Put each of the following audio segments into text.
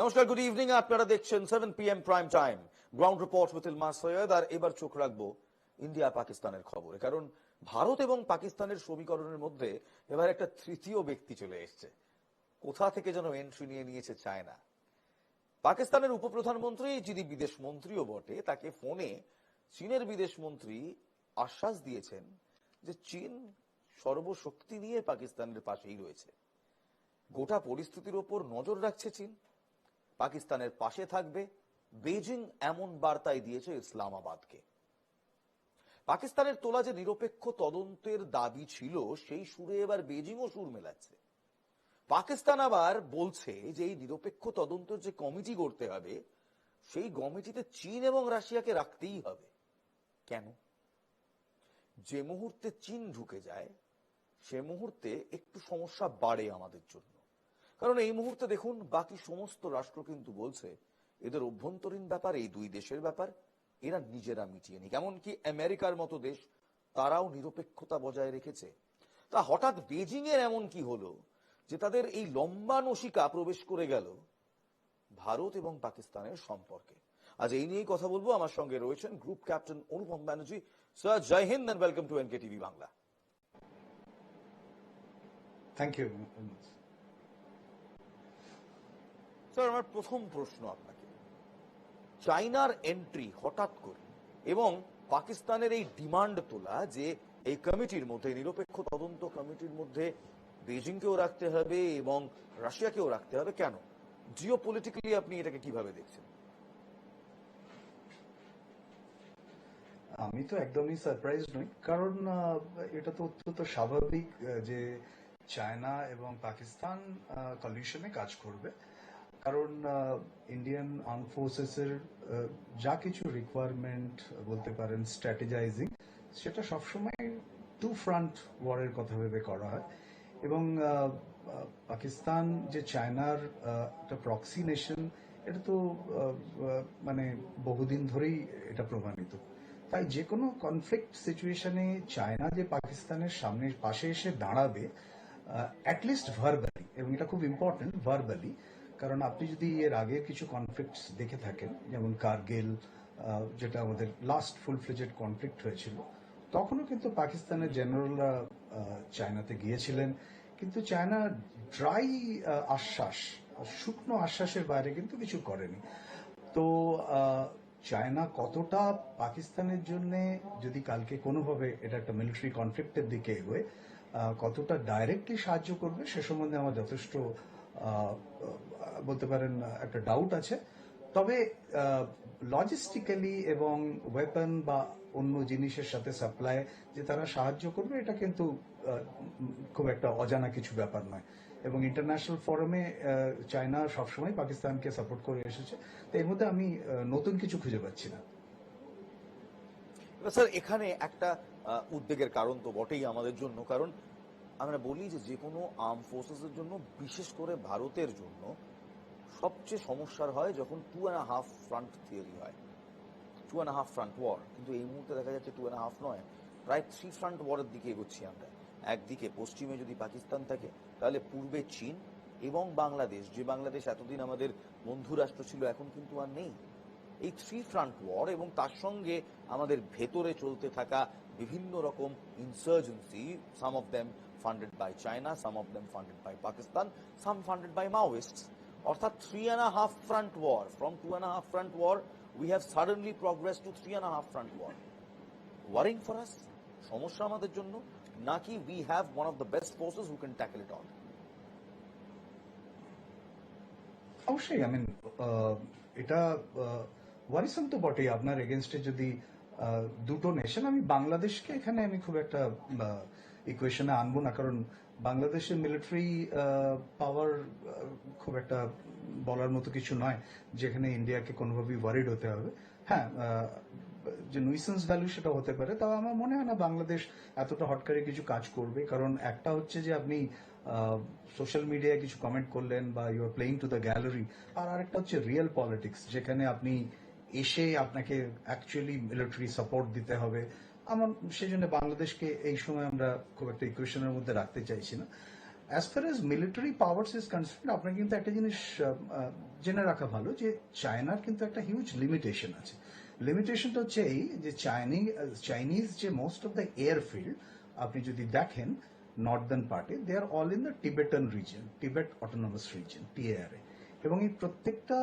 নমস্কার good evening আপনারা দেখছেন seven PM prime time ground report with Ilma Syed আর এবার চোখ রাখব ইন্ডিয়া পাকিস্তানের খবরে। কারণ ভারত এবং পাকিস্তানের সমীকরণের মধ্যে এবার একটা তৃতীয় ব্যক্তি চলে এসছে। কোথা থেকে যেন এন্ট্রি নিয়ে নিয়েছে চায়না পাকিস্তানের উপপ্রধানমন্ত্রী, যিনি বিদেশ মন্ত্রীও বটে, তাকে ফোনে চীনের বিদেশ মন্ত্রী আশ্বাস দিয়েছেন যে চীন সর্বশক্তি নিয়ে পাকিস্তানের পাশেই রয়েছে। গোটা পরিস্থিতির ওপর নজর রাখছে চীন। পাকিস্তানের পাশে থাকবে। বেজিং এমন বার্তাই দিয়েছে ইসলামাবাদকে। পাকিস্তানের তোলা যে নিরপেক্ষ তদন্তের দাবি ছিল, সেই সুরে এবার বেজিংও সুর মেলাচ্ছে। পাকিস্তান আবার বলছে যে এই নিরপেক্ষ তদন্তের যে কমিটি করতে হবে, সেই কমিটিতে চীন এবং রাশিয়াকে রাখতেই হবে। কেন? যে মুহূর্তে চীন ঢুকে যায়, সে মুহূর্তে একটু সমস্যা বাড়ে আমাদের জন্য। কারণ এই মুহূর্তে দেখুন, বাকি সমস্ত রাষ্ট্র কিন্তু বলছে, এদের অভ্যন্তরীণ ব্যাপার, এই দুই দেশের ব্যাপার, এরা নিজেরা মিটিয়ে নিক। এমনকি আমেরিকার মতো দেশ, তারাও নিরপেক্ষতা বজায় রেখেছে। তা হঠাৎ বেজিং এর এমন কি হলো, যে তাদের এই লম্বা নসিকা প্রবেশ করে গেল ভারত এবং পাকিস্তানের সম্পর্কে? আজ এই নিয়েই কথা বলব। আমার সঙ্গে রয়েছেন group captain Anupam Banerjee. Sir, Jai Hind and welcome to NK TV Bangla. Thank you sir আমার প্রথম প্রশ্ন আপনাকে। চাইনার এন্ট্রি হঠাৎ করে এবং পাকিস্তানের এই ডিমান্ড তোলা যে এই কমিটির মধ্যে, নিরপেক্ষ তদন্ত কমিটির মধ্যে বেজিংকেও রাখতে হবে এবং রাশিয়াকেও রাখতে হবে কেন? জিও পলিটিক্যালি আপনি এটাকে কীভাবে দেখছেন? আমি তো একদমই সারপ্রাইজ নই। কারণ এটা তো অত্যন্ত স্বাভাবিক যে চায়না এবং পাকিস্তান কলিউশনে কাজ করবে। কারণ ইন্ডিয়ান আর্ম ফোর্সেসের যা কিছু রিকোয়ারমেন্ট বলতে পারেন স্ট্র্যাটেজাইজিং সেটা সবসময় টু ফ্রন্ট ওয়ারের কথা ভেবে করা হয়। এবং পাকিস্তান যে চায়নার একটা প্রক্সি নেশন এটা তো মানে বহুদিন ধরেই এটা প্রমাণিত। তাই যে কোনো কনফ্লিক্ট সিচুয়েশনে চায়না যে পাকিস্তানের সামনে, পাশে এসে দাঁড়াবে অ্যাটলিস্ট ভার্বালি এবং এটা খুব ইম্পর্টেন্ট ভার্বালি কারণ আপনি যদি এর আগে কিছু কনফ্লিক্টস দেখে থাকেন, যেমন কার্গিল যেটা আমাদের লাস্ট ফুল ফ্লেজেড কনফ্লিক্ট হয়েছিল, তখনও কিন্তু পাকিস্তানের জেনারেলরা চায়নাতে গিয়েছিলেন। কিন্তু চায়না ড্রাই আশ্বাস শুকনো আশ্বাসের বাইরে কিন্তু কিছু করেনি। তো চায়না কতটা পাকিস্তানের জন্য, যদি কালকে কোনোভাবে এটা একটা মিলিটারি কনফ্লিক্টের দিকে এগোয় কতটা ডাইরেক্টলি সাহায্য করবে, সে সম্বন্ধে আমার যথেষ্ট বলতে পারেন, একটা ডাউট আছে। তবে লজিস্টিক্যালি এবং ওয়েপন বা অন্য জিনিসের সাথে সাপ্লাই যে তারা সাহায্য করবে, এটা কিন্তু খুব একটা অজানা কিছু ব্যাপার নয়। এবং ইন্টারন্যাশনাল ফোরামে চায়না সবসময় পাকিস্তানকে সাপোর্ট করে এসেছে। তো এর মধ্যে আমি নতুন কিছু খুঁজে পাচ্ছি না। স্যার এখানে একটা উদ্বেগের কারণ তো বটেই আমাদের জন্য। কারণ আমরা বলি যে যে কোনো আর্ম ফোর্সেসের জন্য, বিশেষ করে ভারতের জন্য, সবচেয়ে সমস্যার হয় যখন two and half front theory হয়। Two and half front war কিন্তু এই মুহূর্তে দেখা যাচ্ছে টু অ্যান্ড হাফ নয়। প্রায় থ্রি ফ্রন্ট ওয়ারের দিকে এগোচ্ছি আমরা। একদিকে পশ্চিমে যদি পাকিস্তান থাকে, তাহলে পূর্বে চীন এবং বাংলাদেশ, যে বাংলাদেশ এতদিন আমাদের বন্ধু রাষ্ট্র ছিল, এখন কিন্তু আর নেই। এই থ্রি ফ্রন্ট ওয়ার এবং তার সঙ্গে আমাদের ভেতরে চলতে থাকা বিভিন্ন রকম insurgency some of them funded by China some of them funded by Pakistan some funded by Maoist অর্থাৎ three and half front war from two and half front war we have suddenly progress to three and half front war warring for us সমস্যা আমাদের জন্য? নাকি we have one of the best forces who can tackle it all অবশ্যই I mean এটা worrisome তো বটেই। আপনার এগেনস্টে যদি দুটো নেশন আমি বাংলাদেশকে এখানে আমি খুব একটা ইকুয়েশনে আনব না, কারণ বাংলাদেশের মিলিটারি পাওয়ার খুব একটা বলার মতো কিছু নয়, যেখানে ইন্ডিয়াকে কোনোভাবেই ওয়ারিড হতে হবে। হ্যাঁ যে নুইসেন্স ভ্যালু সেটা হতে পারে, তাও আমার মনে হয় না বাংলাদেশ এতটা হটকারি কিছু কাজ করবে, কারণ একটা হচ্ছে যে আপনি সোশ্যাল মিডিয়ায় কিছু কমেন্ট করলেন, বা you are playing to the gallery আর আরেকটা হচ্ছে রিয়েল পলিটিক্স যেখানে আপনি এসে আপনাকে অ্যাকচুয়ালি মিলিটারি সাপোর্ট দিতে হবে। আমার সেই জন্য বাংলাদেশকে এই সময় আমরা খুব একটা ইকুয়েশনের মধ্যে রাখতে চাইছি না। As far as military powers is concern আপনার কিন্তু একটা জিনিস জেনে রাখা ভালো যে চায়নার কিন্তু একটা হিউজ লিমিটেশন আছে। লিমিটেশনটা হচ্ছে এই যে চাইনিজ চাইনিজ যে মোস্ট অফ দ্য এয়ারফিল্ড আপনি যদি দেখেন নর্দার্ন পার্টে they are all in the Tibetan region Tibet autonomous region TARA এবং এই প্রত্যেকটা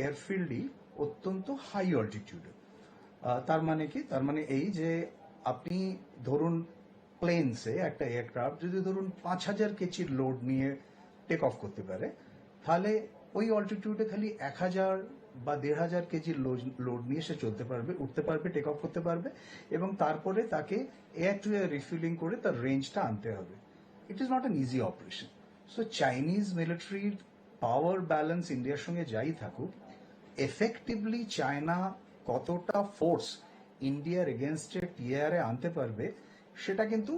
এয়ারফিল্ডই অত্যন্ত হাই অল্টিটিউডে তার মানে কি? তার মানে এই যে আপনি ধরুন প্লেনসে একটা এয়ারক্রাফট যদি ধরুন পাঁচ হাজার কেজির লোড নিয়ে টেক অফ করতে পারে, তাহলে ওই অল্টিটিউডে খালি এক হাজার বা দেড় হাজার কেজির লোড নিয়ে সে চলতে পারবে, উঠতে পারবে টেক অফ করতে পারবে এবং তারপরে তাকে এয়ার টু এয়ার রিফিলিং করে তার রেঞ্জটা আনতে হবে। It is not an easy operation so Chinese মিলিটারির পাওয়ার ব্যালেন্স ইন্ডিয়ার সঙ্গে যাই থাকুক এফেক্টিভলি চায়না কতটা ফোর্স ইন্ডিয়ার এগেনস্টে টিআরএ আনতে পারবে, সেটা কিন্তু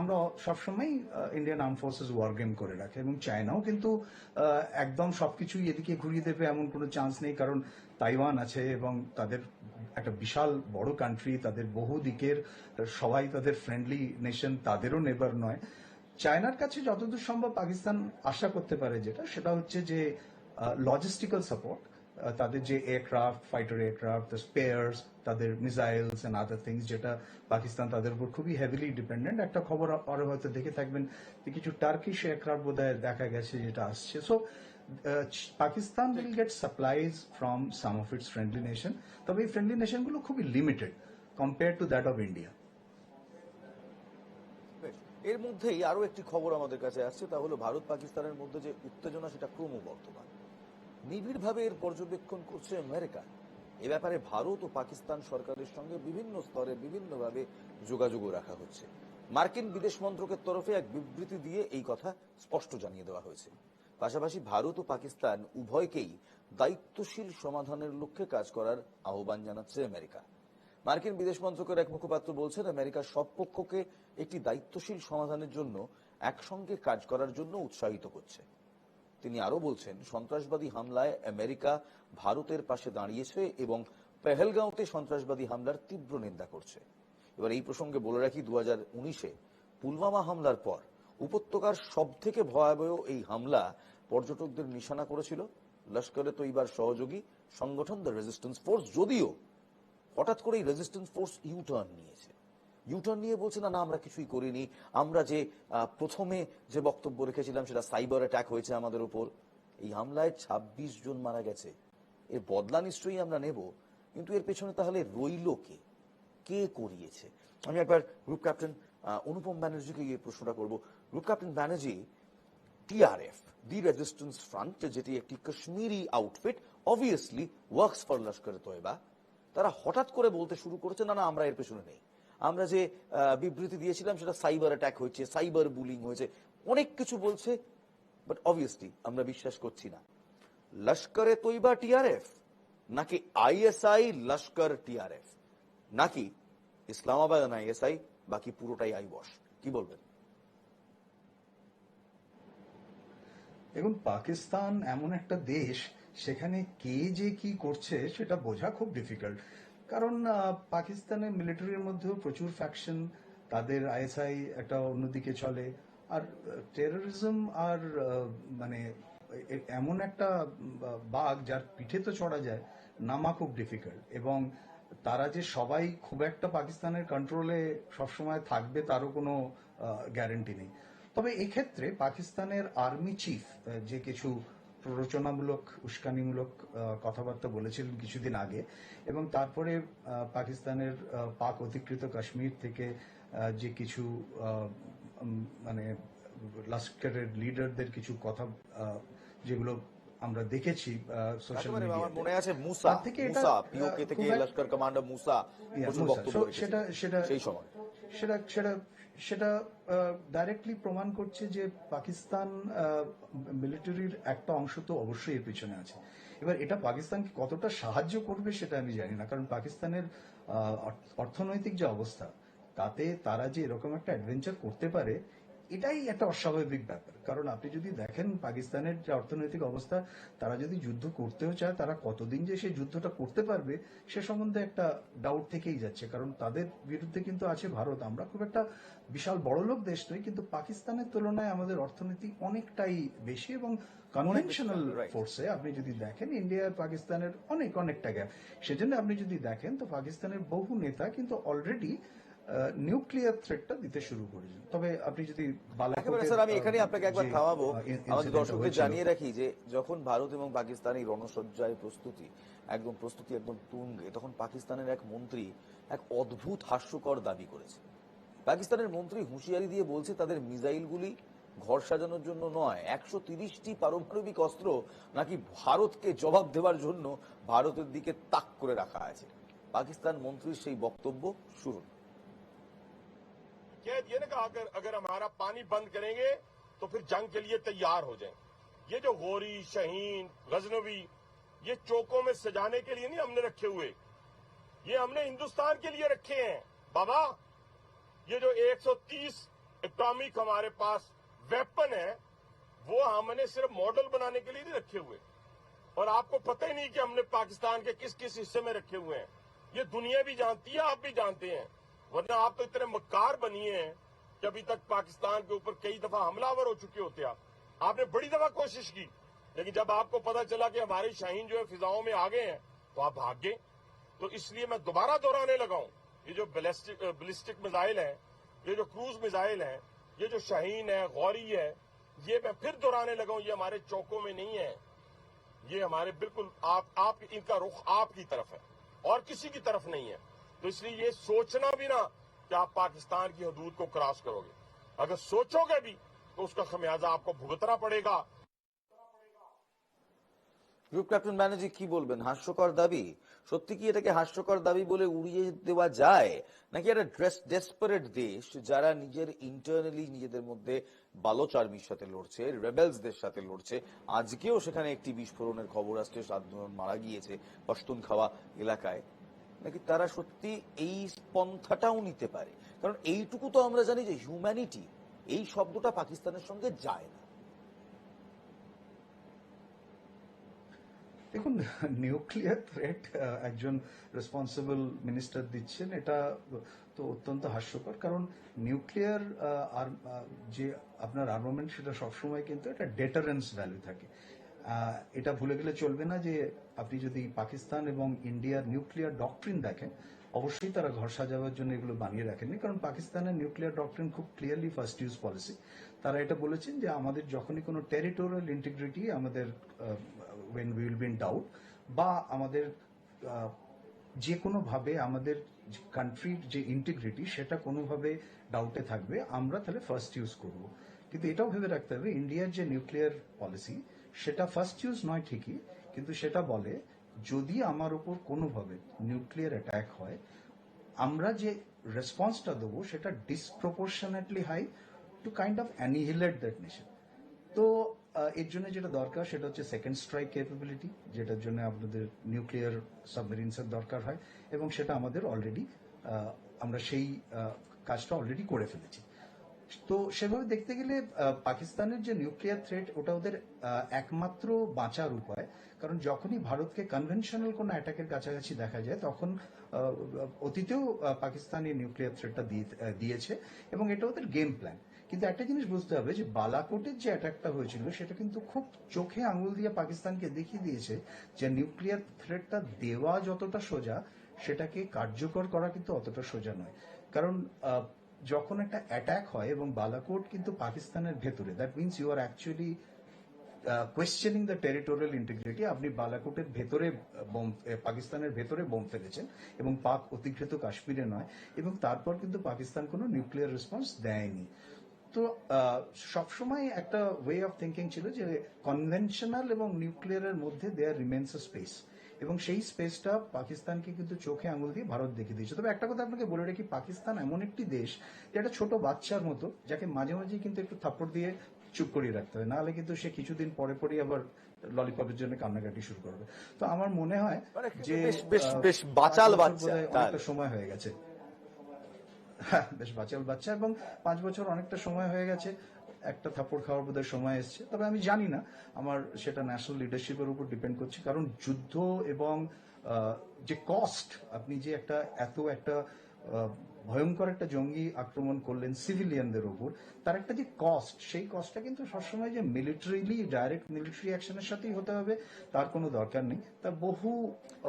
আমরা সবসময় Indian arm forces war game করে রাখে এবং চায়নাও কিন্তু একদম সবকিছুই এদিকে ঘুরিয়ে দেবে এমন কোনো চান্স নেই, কারণ তাইওয়ান আছে এবং তাদের একটা বিশাল বড় কান্ট্রি তাদের বহু দিকের, সবাই তাদের ফ্রেন্ডলি নেশন তাদেরও নেবার নয়। চায়নার কাছে যতদূর সম্ভব পাকিস্তান আশা করতে পারে যেটা, সেটা হচ্ছে যে লজিস্টিক্যাল সাপোর্ট তাদের যে এয়ারক্রাফট ফাইটার এয়ারক্রাফট স্পেয়ার্স তাদের মিসাইলস এন্ড আদার থিংস যেটা পাকিস্তান তাদের উপর খুবই হেভিলি ডিপেন্ডেন্ট একটা খবর আরও হয়তো দেখে থাকবেন কিছু টার্কিশ এয়ারক্রাফট বোধহয় দেখা গেছে যেটা আসছে। So Pakistan will get supplies from some of its friendly nation তবে এই ফ্রেন্ডলি নেশনগুলো খুবই limited compare to that of India এর মধ্যেই আরও একটি খবর আমাদের কাছে আসছে, তা হলো ভারত পাকিস্তানের মধ্যে যে উত্তেজনা, সেটা ক্রমবর্ধমান। নিবিড়ভাবে এর পর্যবেক্ষণ করছে আমেরিকা। এ ব্যাপারে ভারত ও পাকিস্তান সরকারের সঙ্গে বিভিন্ন স্তরে বিভিন্নভাবে যোগাযোগও রাখা হচ্ছে। মার্কিন বিদেশ মন্ত্রকের তরফে এক বিবৃতি দিয়ে এই কথা স্পষ্ট জানিয়ে দেওয়া হয়েছে। পাশাপাশি ভারত ও পাকিস্তান উভয়কেই দায়িত্বশীল সমাধানের লক্ষ্যে কাজ করার আহ্বান জানাচ্ছে আমেরিকা। মার্কিন বিদেশ মন্ত্রকের এক মুখপাত্র বলছেন, আমেরিকা সব পক্ষকে একটি দায়িত্বশীল সমাধানের জন্য একসঙ্গে কাজ করার জন্য উৎসাহিত করছে। তিনি আরও বলছেন, সন্ত্রাসবাদী হামলায় আমেরিকা ভারতের পাশে দাঁড়িয়েছে এবং পেহেলগাঁওতে সন্ত্রাসবাদী হামলার তীব্র নিন্দা করছে। এবার এই প্রসঙ্গে বলে রাখি দু হাজার উনিশে পুলওয়ামা হামলার পর উপত্যকার সব থেকে ভয়াবহ এই হামলা পর্যটকদের নিশানা করেছিল। লস্করে তো তৈবার সহযোগী সংগঠন দ্য রেজিস্ট্যান্স ফোর্স, যদিও হঠাৎ করে এই রেজিস্ট্যান্স ফোর্স ইউটার্ন নিয়েছে। ইউ টার্ন নিয়ে বলছে, না না, আমরা কিছুই করিনি। আমরা যে প্রথমে যে বক্তব্য রেখেছিলাম, সেটা সাইবার অ্যাটাক হয়েছে আমাদের উপর। এই হামলায় ২৬ জন মারা গেছে। এর বদলা নিশ্চয়ই আমরা নেব। কিন্তু এর পেছনে তাহলে রইল কে? কে করিয়েছে? আমি একবার গ্রুপ ক্যাপ্টেন অনুপম ব্যানার্জিকে গিয়ে প্রশ্নটা করব। Group captain Banerjee TRF the resistance front, যেটি একটি Kashmiri outfit, obviously works for Lashkar Taiba তারা হঠাৎ করে বলতে শুরু করেছে, না না, আমরা এর পেছনে নেই। আমরা যে বিবৃতি দিয়েছিলাম সেটা সাইবার অ্যাটাক হয়েছে, সাইবার বুলিং হয়েছে। অনেক কিছু বলছে বাট অবভিয়াসলি আমরা বিশ্বাস করছি না। লস্করে তৈবা টিআরএফ নাকি আইএসআই লস্কর টিআরএফ নাকি ইসলামাবাদ আইএসআই বাকি পুরোটাই আইবস কি বলবেন? দেখুন, পাকিস্তান এমন একটা দেশ, সেখানে কে যে কি করছে সেটা বোঝা খুব ডিফিকাল্ট কারণ পাকিস্তানের মিলিটারির মধ্যেও প্রচুর ফ্যাকশন তাদের আইএসআই একটা অন্যদিকে চলে। আর টেরোরিজম আর মানে এমন একটা বাঘ যার পিঠে তো চড়া যায়, নামা খুব ডিফিকাল্ট এবং তারা যে সবাই খুব একটা পাকিস্তানের কন্ট্রোলে সবসময় থাকবে তারও কোনো গ্যারান্টি নেই। তবে এক্ষেত্রে পাকিস্তানের আর্মি চিফ যে কিছু প্ররোচনামূলক উস্কানিমূলক কথাবার্তা বলেছিলেন কিছুদিন আগে এবং তারপরে পাকিস্তানের পাক অধিকৃত কাশ্মীর থেকে যে কিছু মানে লস্করের লিডারদের কিছু কথা আহ, যেগুলো আমরা দেখেছি সোশ্যাল আমার মনে আছে মুসা থেকে মুসা পিওকে থেকে লস্কর কমান্ডার মুসা সেটা সেটা সেই সময়। সেটা সেটা সেটা ডাইরেক্টলি প্রমাণ করছে যে পাকিস্তান মিলিটারির একটা অংশ তো অবশ্যই এর পিছনে আছে। এবার এটা পাকিস্তানকে কতটা সাহায্য করবে সেটা আমি জানি না, কারণ পাকিস্তানের অর্থনৈতিক যে অবস্থা, তাতে তারা যে এরকম একটা অ্যাডভেঞ্চার করতে পারে এটাই একটা অস্বাভাবিক ব্যাপার। কারণ আপনি যদি দেখেন পাকিস্তানের যে অর্থনৈতিক অবস্থা তারা যদি যুদ্ধ করতেও চায় তারা কতদিন যে সেই যুদ্ধটা করতে পারবে সে সম্বন্ধে একটা ডাউট থেকেই যাচ্ছে। কারণ তাদের বিরুদ্ধে কিন্তু আছে ভারত। আমরা খুব একটা বিশাল বড়লোক দেশ নই কিন্তু পাকিস্তানের তুলনায় আমাদের অর্থনীতি অনেকটাই বেশি এবং কনভেনশনাল. ফোর্সে আপনি যদি দেখেন ইন্ডিয়া আর পাকিস্তানের অনেক অনেকটা গ্যাপ সেজন্য আপনি যদি দেখেন তো পাকিস্তানের বহু নেতা কিন্তু অলরেডি নিউক্লিয়ার থ্রেটটা দিতে শুরু করেছেন তবে আপনি যদি স্যার আমি এখানে আপনাকে একবার থামাবো আমাদের দর্শকদের জানিয়ে রাখি যে যখন ভারত এবং পাকিস্তান এই রণসজ্জায় প্রস্তুতি একদম প্রস্তুতি একদম তুঙ্গে তখন পাকিস্তানের এক মন্ত্রী এক অদ্ভুত হাস্যকর দাবি করেছে। পাকিস্তানের মন্ত্রী হুঁশিয়ারি দিয়ে বলছে তাদের মিসাইলগুলি ঘর সাজানোর জন্য নয় একশো তিরিশটি পারমাণবিক অস্ত্র নাকি ভারতকে জবাব দেওয়ার জন্য ভারতের দিকে তাক করে রাখা আছে। পাকিস্তান মন্ত্রীর সেই বক্তব্য শুরু कह दिए ना कहा, अगर अगर हमारा पानी बंद करेंगे तो फिर जंग के लिए तैयार हो जाएँ ये जो गोरी, शहीन, गजनवी, ये चौकों में सजाने के लिए नहीं हमने रखे हुए। ये हमने हिंदुस्तान के लिए रखे हैं। बाबा, ये जो 130 एटॉमिक हमारे पास वेपन है, वो हमने सिर्फ़ मॉडल बनाने के लिए नहीं रखे हुए। और आपको पता ही नहीं कि हमने पाकिस्तान के किस किस हिस्से में रखे हुए हैं। ये दुनिया भी जानती है, आप भी जानते हैं। ورنہ آپ تو اتنے مکار بنیے ہیں کہ ابھی تک پاکستان کے اوپر کئی دفعہ حملہ آور ہو چکے ہوتے آپ۔ آپ نے بڑی دفعہ کوشش کی لیکن جب آپ کو پتا چلا کہ ہمارے شاہین جو ہے فضاؤں میں آگے ہیں تو آپ بھاگ گئے۔ تو اس لیے میں دوبارہ دہرانے لگا ہوں یہ جو بلسٹک میزائل ہیں یہ جو کروز میزائل ہیں یہ جو شاہین ہے غوری ہے یہ میں پھر دہرانے لگا ہوں یہ ہمارے چوکوں میں نہیں ہے یہ ہمارے بالکل آپ, آپ ان کا رخ آپ کی طرف ہے اور کسی کی طرف نہیں ہے۔ तो इसलिए ये सोचना भी ना कि आप पाकिस्तान की हदूद को क्रॉस करोगे अगर सोचोगे भी तो उसका खमियाजा आपको भुगतना पड़ेगा গ্রুপ ক্যাপ্টেন ব্যানার্জি কি বলবেন হাস্যকর দাবি সত্যি কি এটাকে হাস্যকর দাবি বলে উড়িয়ে দেওয়া যায় নাকি একটা ড্রেস ডেসপারেট দেশ যারা নিজের ইন্টারনালি নিজেদের মধ্যে বালোচ আর্মির সাথে লড়ছে রেবেলসদের সাথে লড়ছে আজকেও সেখানে একটি বিস্ফোরণের খবর আসছে সাতজন মারা গিয়েছে পশতুনখাওয়া এলাকায় নাকি তারা সত্যি এই পন্থাটাও নিতে পারে? কারণ এইটুকু তো আমরা জানি যে হিউম্যানিটি এই শব্দটা পাকিস্তানের সঙ্গে যায় না। দেখুন নিউক্লিয়ার থ্রেট একজন রেসপন্সিবল মিনিস্টার দিচ্ছেন, এটা তো অত্যন্ত হাস্যকর। কারণ নিউক্লিয়ার যে আপনার আর্মামেন্ট সেটা সবসময় কিন্তু একটা ডেটারেন্স ভ্যালু থাকে। এটা ভুলে গেলে চলবে না যে আপনি যদি পাকিস্তান এবং ইন্ডিয়ার নিউক্লিয়ার ডকট্রিন দেখেন, অবশ্যই তারা ঘর সাজাবার জন্য এগুলো বানিয়ে রাখেননি। কারণ পাকিস্তানের নিউক্লিয়ার ডকট্রিন খুব ক্লিয়ারলি ফার্স্ট ইউজ পলিসি তারা এটা বলেছেন যে আমাদের যখনই কোনো টেরিটোরিয়াল ইন্টিগ্রিটি আমাদের when will be in doubt বা আমাদের যে কোনো ভাবে আমাদের কান্ট্রির যে ইন্টিগ্রিটি সেটা কোনোভাবে ডাউটে থাকবে, আমরা তাহলে ফার্স্ট ইউজ করব। কিন্তু এটাও ভেবে রাখতে হবে ইন্ডিয়ার যে নিউক্লিয়ার পলিসি সেটা ফার্স্ট ইউজ নয় ঠিকই, কিন্তু সেটা বলে যদি আমার উপর কোনোভাবে নিউক্লিয়ার অ্যাটাক হয়, আমরা যে রেসপন্সটা দেবো সেটা disproportionately high to kind of annihilate that nation তো এর জন্য যেটা দরকার সেটা হচ্ছে সেকেন্ড স্ট্রাইক ক্যাপাবিলিটি যেটার জন্য আপনাদের নিউক্লিয়ার সাবমেরিনসের দরকার হয়, এবং সেটা আমাদের অলরেডি আমরা সেই কাজটা অলরেডি করে ফেলেছি। তো সেভাবে দেখতে গেলে পাকিস্তানের যে নিউক্লিয়ার থ্রেট ওটা ওদের একমাত্র বাঁচার উপায়। কারণ যখনই ভারতকে কনভেনশনাল কোনো অ্যাটাকের কাছাকাছি দেখা যায়, তখন অতীতেও পাকিস্তান নিউক্লিয়ার থ্রেটটা দিয়েছে এবং এটা ওদের গেম প্ল্যান কিন্তু একটা জিনিস বুঝতে হবে যে, বালাকোটের যে অ্যাটাকটা হয়েছিল, সেটা কিন্তু খুব চোখে আঙুল দিয়ে পাকিস্তানকে দেখিয়ে দিয়েছে যে নিউক্লিয়ার থ্রেটটা দেওয়া যতটা সোজা, সেটাকে কার্যকর করা কিন্তু অতটা সোজা নয়। কারণ যখন একটা অ্যাটাক হয় এবং বালাকোট কিন্তু পাকিস্তানের ভেতরে that means you are actually questioning the territorial integrity আপনি বালাকোটের ভেতরে বোম পাকিস্তানের ভেতরে বোম ফেলেছেন এবং পাক অধিকৃত কাশ্মীরে নয় এবং তারপর কিন্তু পাকিস্তান কোনো নিউক্লিয়ার রেসপন্স দেয়নি। তো সবসময় একটা ওয়ে অফ থিঙ্কিং ছিল যে কনভেনশনাল এবং নিউক্লিয়ারের মধ্যে দেয়ার রিমেন্স স্পেস এবং সেই স্পেসটা পাকিস্তানকে কিন্তু চোখে আঙুল দিয়ে ভারত দেখিয়ে দিয়েছে। তবে একটা কথা আপনাকে বলে রাখি পাকিস্তান এমন একটি দেশ যে একটা ছোট বাচ্চার মতো যাকে মাঝে মাঝে কিন্তু একটু থাপ্পড় দিয়ে চুপ করিয়ে রাখতে হবে নাহলে কিন্তু সে কিছুদিন পরে পরেই আবার ললিপপের জন্য কান্নাকাটি শুরু করবে। তো আমার মনে হয় মানে যে বেশ- বেশ- বাচাল বাচ্চা, অনেকটা সময় হয়ে গেছে। হ্যাঁ বেশ বাচ্চাল বাচ্চা এবং পাঁচ বছর অনেকটা সময় হয়ে গেছে। একটা থাপ্পড় খাওয়ার বোধহয় সময় এসছে। তবে আমি জানি না আমার সেটা ন্যাশনাল লিডারশিপের উপর ডিপেন্ড করছে। কারণ যুদ্ধ এবং যে কস্ট আপনি যে একটা এত একটা ভয়ঙ্কর একটা জঙ্গি আক্রমণ করলেন সিভিলিয়ানদের উপর তার একটা যে কস্ট সেই কস্টটা কিন্তু সবসময় যে মিলিটারিলি ডাইরেক্ট মিলিটারি অ্যাকশনের সাথেই হতে হবে তার কোনো দরকার নেই। তার বহু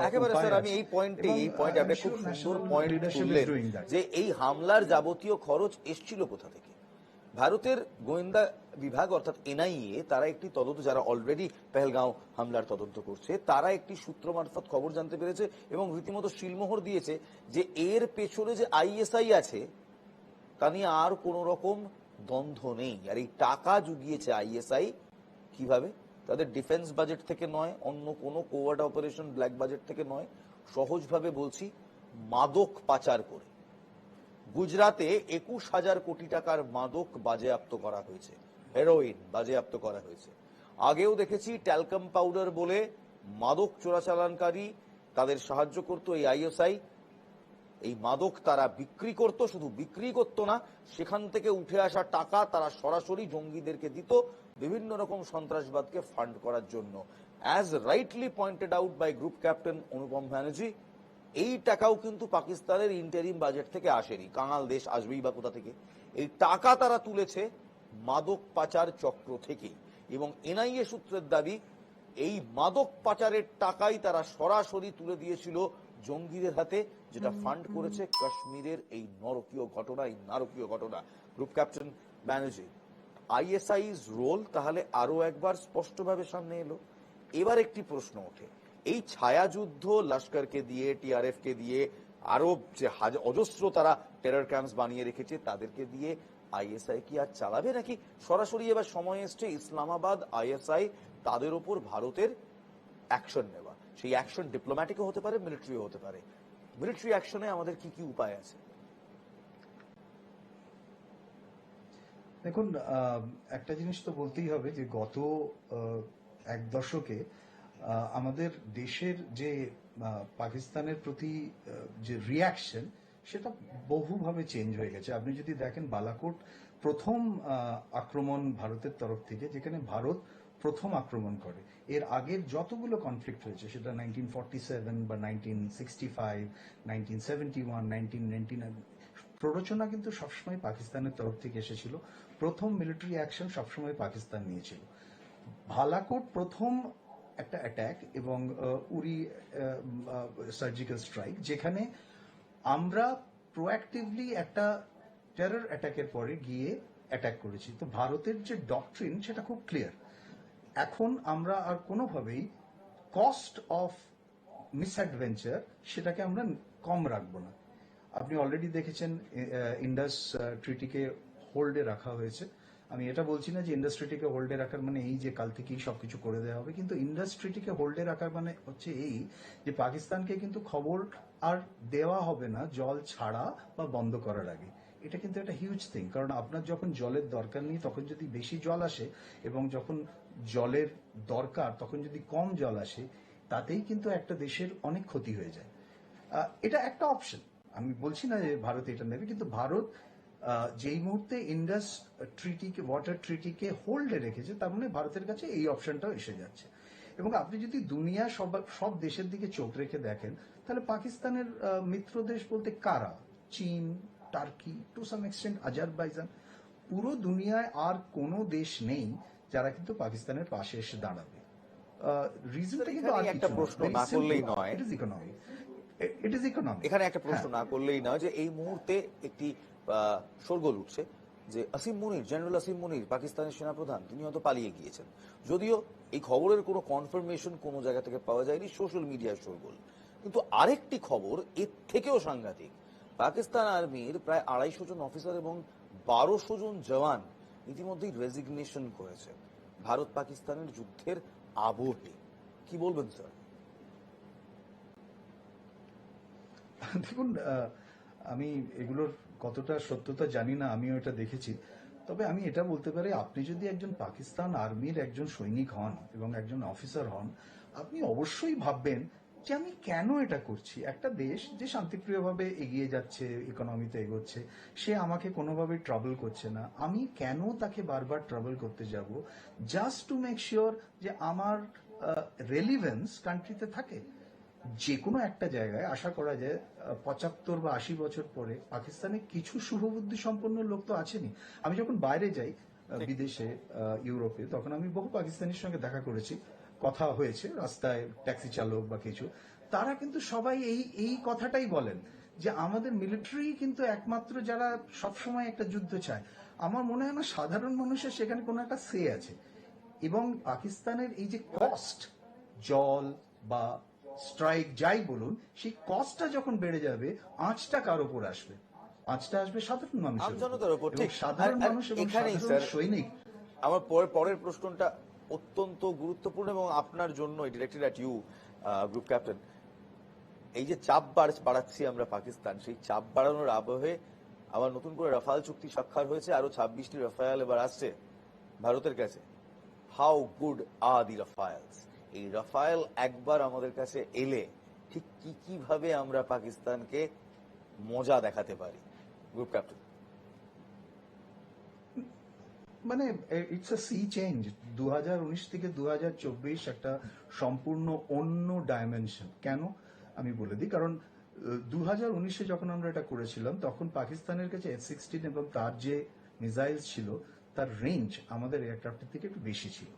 একেবারে স্যার আমি এই পয়েন্টে এই পয়েন্টে আপনি খুব সুন্দর পয়েন্ট. যে এই হামলার যাবতীয় খরচ এসছিল কোথা থেকে? ভারতের গোয়েন্দা বিভাগ, অর্থাৎ এনআইএ, তারা একটি তদন্ত, যারা অলরেডি পেহেলগাঁও হামলার তদন্ত করছে, তারা একটি সূত্র মারফত খবর জানতে পেরেছে এবং রীতিমতো শিলমোহর দিয়েছে যে এর পেছনে যে আইএসআই আছে, তা নিয়ে আর কোন রকম দ্বন্দ্ব নেই। আর এই টাকা জুগিয়েছে আইএসআই কীভাবে? তাদের ডিফেন্স বাজেট থেকে নয়, অন্য কোনো কোয়ার্ড অপারেশন ব্ল্যাক বাজেট থেকে নয়। সহজভাবে বলছি, মাদক পাচার করে। গুজরাতে একুশ হাজার কোটি টাকার মাদক বাজেয়াপ্ত করা হয়েছে। হেরোইন বাজেয়াপ্ত করা হয়েছে। আগেও দেখেছি ট্যালকাম পাউডার বলে মাদক চোরাচালানকারী তাদের সাহায্য করতো এই আইএসআই। এই মাদক তারা বিক্রি করত, শুধু বিক্রি করতো না, সেখান থেকে উঠে আসা টাকা তারা সরাসরি জঙ্গিদেরকে দিত বিভিন্ন রকম সন্ত্রাসবাদকে ফান্ড করার জন্য। As rightly pointed out by group captain Anupam Banerjee এই টাকাও কিন্তু পাকিস্তানের ইন্টারিম বাজেট থেকে আসেনি। কাঙাল দেশ আসবেই বা কোথা থেকে? এই টাকা তারা তুলেছে মাদক পাচার চক্র থেকেই এবং এনআইএ সূত্রের দাবি এই মাদক পাচারের টাকাই তারা সরাসরি তুলে দিয়েছিল জঙ্গিদের হাতে যেটা ফান্ড করেছে কাশ্মীরের এই নরকীয় ঘটনা এই নারকীয় ঘটনা। Group captain Banerjee ISI's role তাহলে আরও একবার স্পষ্টভাবে সামনে এলো। এবার একটি প্রশ্ন ওঠে। এই ছায়াযুদ্ধ লস্করকে দিয়ে টিআরএফ কে দিয়ে আরও যে অজস্র তারা টেরর ক্যাম্পস বানিয়ে রেখেছে, তাদেরকে দিয়ে আইএসআই কি আর চালাবে নাকি? সরাসরি এবার সময় এসছে ইসলামাবাদ, আইএসআই তাদের ওপর ভারতের অ্যাকশন নেওয়া। সেই অ্যাকশন ডিপ্লোম্যাটিকও হতে পারে মিলিটারিও হতে পারে। মিলিটারি অ্যাকশনে আমাদের কি কি উপায় আছে? দেখুন একটা জিনিস তো বলতেই হবে যে গত এক দশকে আমাদের দেশের যে পাকিস্তানের প্রতি যে রিয়াকশন সেটা বহুভাবে চেঞ্জ হয়ে গেছে। আপনি যদি দেখেন বালাকোট প্রথম আক্রমণ ভারতের তরফ থেকে, যেখানে ভারত প্রথম আক্রমণ করে, এর আগের যতগুলো কনফ্লিক্ট হয়েছে, সেটা নাইনটিন ফর্টি সেভেন বা nineteen sixty five nineteen seventy one nineteen ninety প্ররোচনা কিন্তু সবসময় পাকিস্তানের তরফ থেকে এসেছিল। প্রথম মিলিটারি অ্যাকশন সবসময় পাকিস্তান নিয়েছিল। ভালাকোট প্রথম একটা অ্যাটাক এবং উরি সার্জিক্যাল স্ট্রাইক যেখানে আমরা প্রোঅ্যাক্টিভলি একটা টেরর অ্যাটাকের পরে গিয়ে অ্যাটাক করেছি। তো ভারতের যে ডকট্রিন সেটা খুব ক্লিয়ার এখন আমরা আর কোনোভাবেই কস্ট অফ মিসঅ্যাডভেঞ্চার সেটাকে আমরা কম রাখব না। আপনি অলরেডি দেখেছেন ইন্ডাস ট্রিটিকে হোল্ডে রাখা হয়েছে। আমি এটা বলছি না যে ইন্ডাস্ট্রিটিকে হোল্ডে রাখার মানে এই যে কাল থেকেই সবকিছু করে দেওয়া হবে, কিন্তু ইন্ডাস্ট্রিটিকে হোল্ডে রাখার মানে হচ্ছে এই যে পাকিস্তানকে কিন্তু খবর আর দেওয়া হবে না জল ছাড়া বা বন্ধ করার আগে। এটা কিন্তু একটা হিউজ থিং কারণ আপনার যখন জলের দরকার নেই, তখন যদি বেশি জল আসে এবং যখন জলের দরকার, তখন যদি কম জল আসে, তাতেই কিন্তু একটা দেশের অনেক ক্ষতি হয়ে যায়। এটা একটা অপশন আমি বলছি না যে ভারত এটা নেবে, কিন্তু ভারত যেই মুহূর্তে ইন্ডাস ট্রিটিকে ওয়াটার ট্রিটিকে হোল্ডে রেখেছে তার মানে ভারতের কাছে এই অপশনটাও এসে যাচ্ছে। এবং আপনি যদি দুনিয়া সব সব দেশের দিকে চোখ রেখে দেখেন তাহলে পাকিস্তানের মিত্র দেশ বলতে কারা? চীন Turkey to some extent Azerbaijan. পুরো দুনিয়ায় আর কোনো দেশ নেই যারা কিন্তু পাকিস্তানের পাশে এসে দাঁড়াবে। রিজনটা কিন্তু আর এখানে একটা প্রশ্ন না করলেই নয়। It is economy it is economy এখানে একটা প্রশ্ন না করলেই নয় যে এই মুহূর্তে একটি শোরগোল উঠছে যে আসিম মুনির, জেনারেল আসিম মুনির, পাকিস্তানের সেনাপ্রধান, তিনি হয়তো পালিয়ে গিয়েছেন। যদিও এই খবরের কোনো কনফার্মেশন কোনো জায়গা থেকে পাওয়া যায়নি সোশ্যাল মিডিয়ায় শোরগোল। কিন্তু আরেকটি খবর এর থেকেও সাংঘাতিক। পাকিস্তান আর্মির প্রায় আড়াইশো জন অফিসার এবং বারোশো জন জওয়ান ইতিমধ্যেই রেজিগনেশন করেছে। ভারত পাকিস্তানের যুদ্ধের আবহে। কি বলবেন স্যার দেখুন আমি এগুলোর কতটা সত্যতা জানি না, আমিও এটা দেখেছি। তবে আমি এটা বলতে পারি, আপনি যদি একজন পাকিস্তান আর্মির একজন সৈনিক হন এবং একজন অফিসার হন, আপনি অবশ্যই ভাববেন যে আমি কেন এটা করছি? একটা দেশ যে শান্তিপ্রিয়ভাবে এগিয়ে যাচ্ছে, ইকোনমিতে এগোচ্ছে, সে আমাকে কোনোভাবে ট্রাবল করছে না। আমি কেন তাকে বারবার ট্রাবল করতে যাব? জাস্ট টু মেক শিওর যে আমার রেলিভেন্স কান্ট্রিতে থাকে। যে কোনো একটা জায়গায় আশা করা যায় পঁচাত্তর বা আশি বছর পরে পাকিস্তানে কিছু শুভবুদ্ধি সম্পন্ন লোক তো আছেনি আমি যখন বাইরে যাই বিদেশে ইউরোপে তখন আমি বহু পাকিস্তানির সঙ্গে দেখা করেছি। কথা হয়েছে রাস্তায় ট্যাক্সি চালক বা কিছু। তারা কিন্তু সবাই এই এই কথাটাই বলেন যে আমাদের মিলিটারি কিন্তু একমাত্র যারা সবসময় একটা যুদ্ধ চায়। আমার মনে হয় না সাধারণ মানুষের সেখানে কোনো একটা সে আছে। এবং পাকিস্তানের এই যে কস্ট জল বা স্ট্রাইক যাই বলুন সেই কস্টটা যখন বেড়ে যাবে আঁচটা কার উপর আসবে? আঁচটা আসবে সাধারণ মানুষের। আমজনতার উপর, ঠিক। সাধারণ মানুষ এবং সাধারণ সৈনিক। আমার পরের পরের প্রশ্নটা অত্যন্ত গুরুত্বপূর্ণ এবং আপনার জন্য directed at you group captain এই যে চাপ বাড়- বাড়াচ্ছি আমরা পাকিস্তান সেই চাপ বাড়ানোর আবহে আবার নতুন করে রাফাল চুক্তি স্বাক্ষর হয়েছে আরও ছাব্বিশটি রাফায়েল এবার আসছে ভারতের কাছে। হাউ গুড আর দি রাফায়েলস এই রাফায়েল একবার আমাদের কাছে এলে ঠিক কি কীভাবে আমরা পাকিস্তানকে মজা দেখাতে পারি? গ্রুপ ক্যাপ্টেন মানে ইটস আ সি চেঞ্জ দু হাজার উনিশ থেকে দু হাজার চব্বিশ একটা সম্পূর্ণ অন্য ডাইমেনশন কেন? আমি বলে দিই, কারণ দু হাজার উনিশে যখন আমরা এটা করেছিলাম, তখন পাকিস্তানের কাছে এফ সিক্সটিন এবং তার যে মিসাইল ছিল, তার রেঞ্জ আমাদের এয়ারক্রাফটের থেকে একটু বেশি ছিল।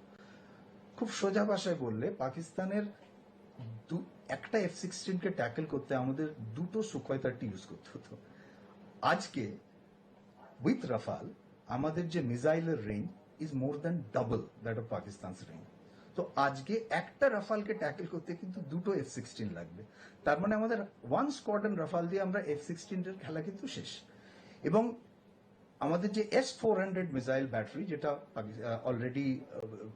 খুব সোজা ভাষায় বললে, পাকিস্তানের দু- একটা এফ সিক্সটিনকে ট্যাকেল করতে আমাদের দুটো সুখয় থার্টি ইউজ করতে হতো। আজকে উইথ রাফাল আমাদের যে মিসাইলের range is more than double that of Pakistan's range তো আজকে একটা রাফালকে ট্যাকেল করতে কিন্তু দুটো এফ সিক্সটিন লাগবে। তার মানে আমাদের ওয়ান স্কোয়াড্রন রাফাল দিয়ে আমরা এফ সিক্সটিনের খেলা কিন্তু শেষ। এবং আমাদের যে S four hundred missile battery যেটা অলরেডি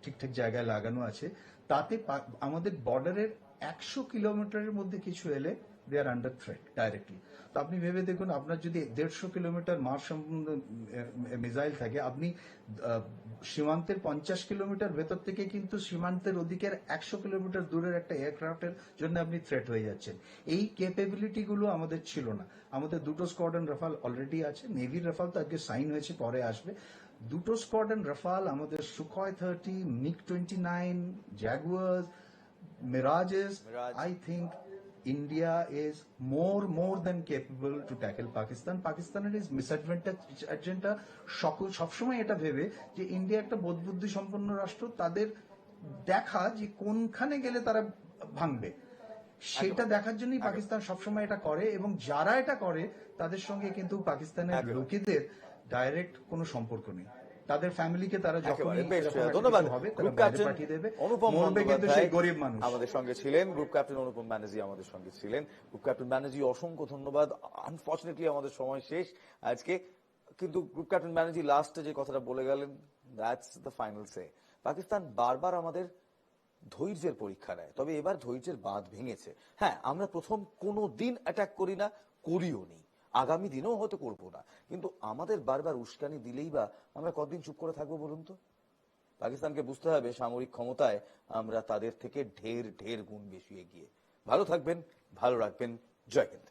ঠিকঠাক জায়গায় লাগানো আছে, তাতে আমাদের বর্ডারের একশো কিলোমিটারের মধ্যে কিছু এলে they are under threat directly তো আপনি ভেবে দেখুন আপনার যদি দেড়শো কিলোমিটার মার সম্পূর্ণ মিসাইল থাকে আপনি সীমান্তের পঞ্চাশ কিলোমিটার ভেতর থেকে কিন্তু সীমান্তের ওদিকের একশো কিলোমিটার দূরের একটা এয়ারক্রাফটের জন্য আপনি থ্রেট হয়ে যাচ্ছেন। এই ক্যাপেবিলিটি গুলো আমাদের ছিল না। আমাদের দুটো স্কোয়াড্রন রাফাল অলরেডি আছে নেভির রাফাল তো আজকে সাইন হয়েছে পরে আসবে। দুটো স্কোয়াড্রন রাফাল আমাদের Sukhoi thirty MiG twenty nine Jaguars Mirages I think India is more more than capable to tackle Pakistan. পাকিস্তানের is misadvantage সকল সবসময় এটা ভেবে যে ইন্ডিয়া একটা বোধবুদ্ধি সম্পন্ন রাষ্ট্র তাদের দেখা যে কোনখানে গেলে তারা ভাঙবে। সেটা দেখার জন্যই পাকিস্তান সবসময় এটা করে এবং যারা এটা করে তাদের সঙ্গে কিন্তু পাকিস্তানের একেবারে। লোকেদের ডাইরেক্ট কোনো সম্পর্ক নেই। তাদের ফ্যামিলিকে তারা যখনই ধন্যবাদ। গ্রুপ ক্যাপ্টেন অনুপম কিন্তু সেই গরিব মানুষ। আমাদের সঙ্গে ছিলেন। গ্রুপ ক্যাপ্টেন অনুপম ব্যানার্জি আমাদের সঙ্গে ছিলেন। গ্রুপ ক্যাপ্টেন ব্যানার্জি অসংখ্য ধন্যবাদ। আনফর্চুনেটলি আমাদের সময় শেষ আজকে। কিন্তু গ্রুপ ক্যাপ্টেন ব্যানার্জি লাস্টে যে কথাটা বলে গেলেন that's the final say Pakistan বারবার আমাদের ধৈর্যের পরীক্ষা নেয় তবে এবার ধৈর্যের বাঁধ ভেঙেছে। হ্যাঁ আমরা প্রথম কোনো দিন অ্যাটাক করি না করিও নি। আগামী দিনেও হয়তো করব না। কিন্তু আমাদের বারবার উস্কানি দিলেই বা আমরা কতদিন চুপ করে থাকব বলুন তো? পাকিস্তানকে বুঝতে হবে সামরিক ক্ষমতায় আমরা তাদের থেকে ঢের ঢের গুণ বেশি এগিয়ে। ভালো থাকবেন, ভালো রাখবেন। জয় হিন্দ।